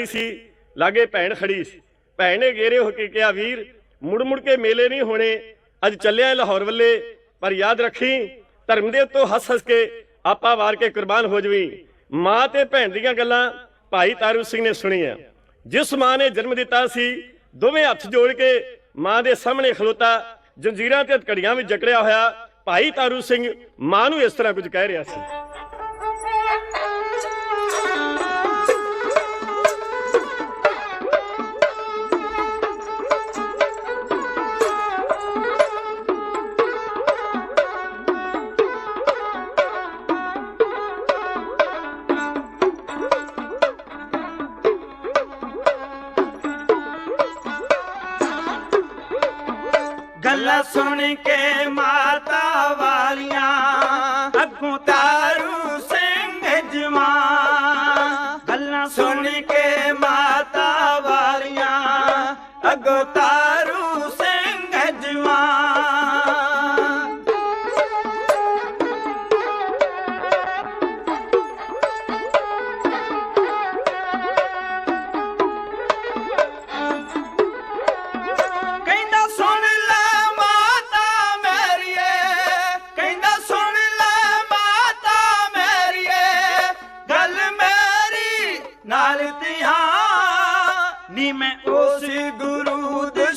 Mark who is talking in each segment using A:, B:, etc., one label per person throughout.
A: ਰਹੀ ਸੀ, ਲਾਗੇ ਭੈਣ ਖੜੀ ਸੀ। ਭੈਣ ਨੇ ਗੇਰੇ ਹੋ ਕੇ ਕਿਹਾ, ਵੀਰ ਮੁੜ ਮੁੜ ਕੇ ਮੇਲੇ ਨਹੀਂ ਹੋਣੇ। ਅੱਜ ਚੱਲਿਆ ਲਾਹੌਰ ਵੱਲੇ, ਪਰ ਯਾਦ ਰੱਖੀ, ਧਰਮ ਦੇ ਉੱਤੋਂ ਹੱਸ ਹੱਸ ਕੇ ਆਪਾ ਵਾਰ ਕੇ ਕੁਰਬਾਨ ਹੋ ਜਵੀਂ। ਮਾਂ ਤੇ ਭੈਣ ਦੀਆਂ ਗੱਲਾਂ ਭਾਈ ਤਾਰੂ ਸਿੰਘ ਨੇ ਸੁਣੀਆਂ। ਜਿਸ ਮਾਂ ਨੇ ਜਨਮ ਦਿੱਤਾ ਸੀ, ਦੋਵੇਂ ਹੱਥ ਜੋੜ ਕੇ ਮਾਂ ਦੇ ਸਾਹਮਣੇ ਖਲੋਤਾ। ਜੰਜੀਰਾਂ ਤੇ ਘੜੀਆਂ ਵਿੱਚ ਜਕੜਿਆ ਹੋਇਆ ਭਾਈ ਤਾਰੂ ਸਿੰਘ ਮਾਂ ਨੂੰ ਇਸ ਤਰ੍ਹਾਂ ਕੁਝ ਕਹਿ ਰਿਹਾ ਸੀ।
B: ਸੁਣ ਕੇ ਮਾਤਾ ਵਾਲੀਆਂ, ਅੱਗੋਂ ਤਾਰੂ ਸਿੰਘ ਜਵਾਨ। ਗੱਲਾਂ ਸੁਣ ਕੇ ਮਾਤਾ ਵਾਲੀਆਂ, ਅੱਗੋਂ ਤਾਰੂ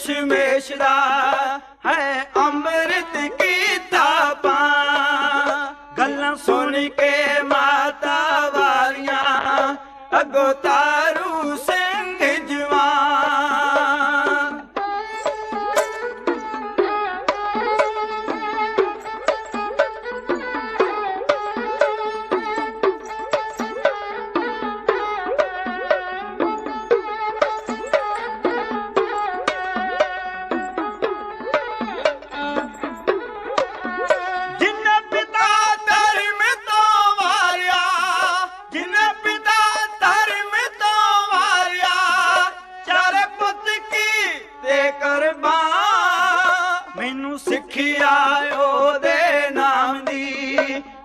B: ਦਸ਼ਮੇਸ਼ ਦਾ ਹੈ ਅੰਮ੍ਰਿਤ ਕੀਤਾ ਪਾ ਗੱਲਾਂ ਸੁਣ ਕੇ ਮਾਤਾ ਵਾਰੀਆਂ ਅਗੋ ਤਾਰੂ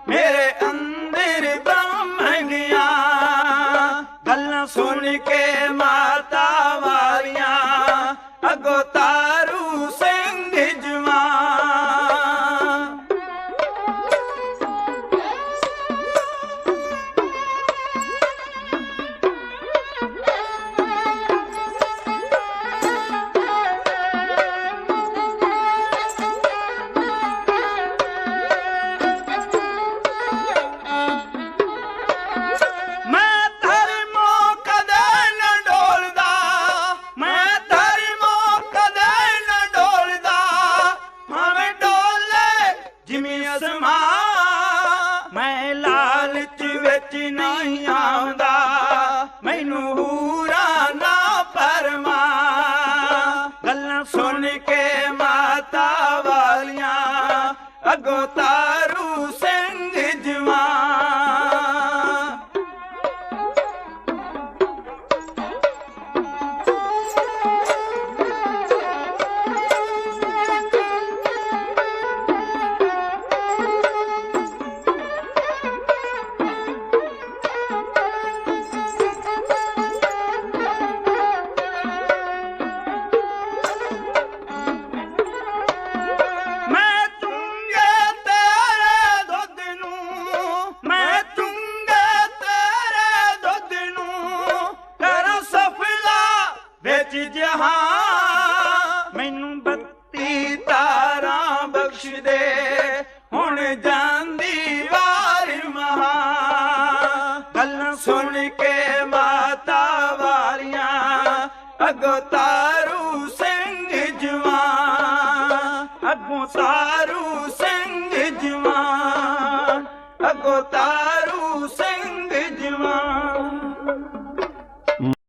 B: ਮੇਰੇ ਜਿਵੇਂ ਮੈਂ ਲਾਲਚ ਵਿੱਚ ਨਹੀਂ ਆਉਂਦਾ। ਮੈਨੂੰ ਹੂਰਾ ਨਾ ਪਰਮਾ ਗੱਲਾਂ ਸੁਣ ਕੇ ਮਾਤਾ ਵਾਲੀਆਂ ਅਗੋ ਤਾਰੂ ਸਿੰਘ ਬਖਸ਼ ਦੇ ਹੁਣ ਜਾਂਦੀ ਵਾਰ ਮਹਾ। ਗੱਲਾਂ ਸੁਣ ਕੇ ਮਾਤਾ ਵਾਲੀਆਂ, ਅਗੋ ਤਾਰੂ ਸਿੰਘ ਜਵਾਨ, ਅਗੋ ਤਾਰੂ ਸਿੰਘ ਜਵਾਨ, ਅਗੋ ਤਾਰੂ